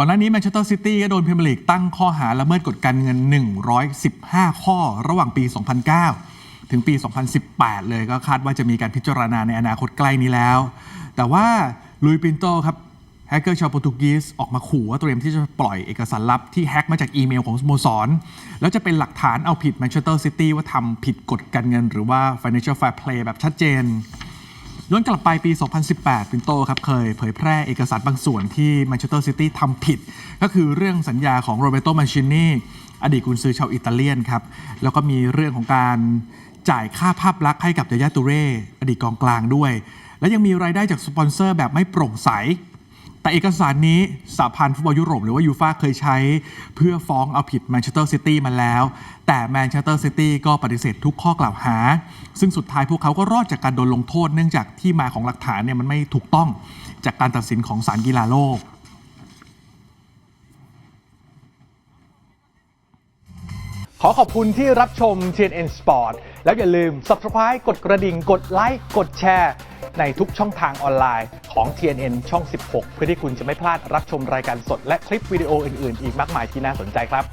ก่อนหน้านี้แมนเชสเตอร์ซิตี้ก็โดนพรีเมียร์ลีกตั้งข้อหาละเมิดกฎการเงิน 115 ข้อระหว่างปี 2009 ถึงปี 2018 เลยก็คาดว่าจะมีการพิจารณาในอนาคตใกล้นี้แล้ว แต่ว่าลุยปินโตครับแฮกเกอร์ชาวโปรตุเกสออกมาขู่ว่าเตรียมที่จะปล่อยเอกสารลับที่แฮกมาจากอีเมลของสโมสร แล้วจะเป็นหลักฐานเอาผิดแมนเชสเตอร์ซิตี้ว่าทำผิดกฎการเงิน หรือว่า financial fair play แบบชัดเจน ย้อนกลับไปปี 2018 ปินโตครับเคยเผยแพร่เอกสารบางส่วนที่แมนเชสเตอร์ซิตี้ทำผิด ก็คือเรื่องสัญญาของโรเบโตมาชินีอดีตกุนซือชาวอิตาเลียนครับ แล้วก็มีเรื่องของการจ่ายค่าภาพลักษณ์ให้กับยายาตูเร่อดีตกองกลางด้วย และยังมีรายได้จากสปอนเซอร์แบบไม่โปร่งใส แต่เอกสารนี้สหพันธ์ฟุตบอลยุโรปหรือว่ายูฟ่าเคยใช้ เพื่อฟ้องเอาผิดแมนเชสเตอร์ซิตี้มาแล้ว แต่แมนเชสเตอร์ซิตี้ก็ปฏิเสธทุกข้อกล่าวหา ซึ่งสุดท้ายพวกเขาก็รอดจากการโดนลงโทษเนื่องจากที่มาของหลักฐานเนี่ยมันไม่ถูกต้องจากการตัดสินของศาลกีฬาโลก ขอขอบคุณที่รับชม TNN Sport แล้วอย่าลืม Subscribe กดกระดิ่ง กดไลค์ กดแชร์ ในทุกช่องทางออนไลน์ของ TNN ช่อง 16 เพื่อที่คุณจะไม่พลาดรับชมรายการสดและคลิปวิดีโออื่น ๆ อีกมากมายที่น่าสนใจครับ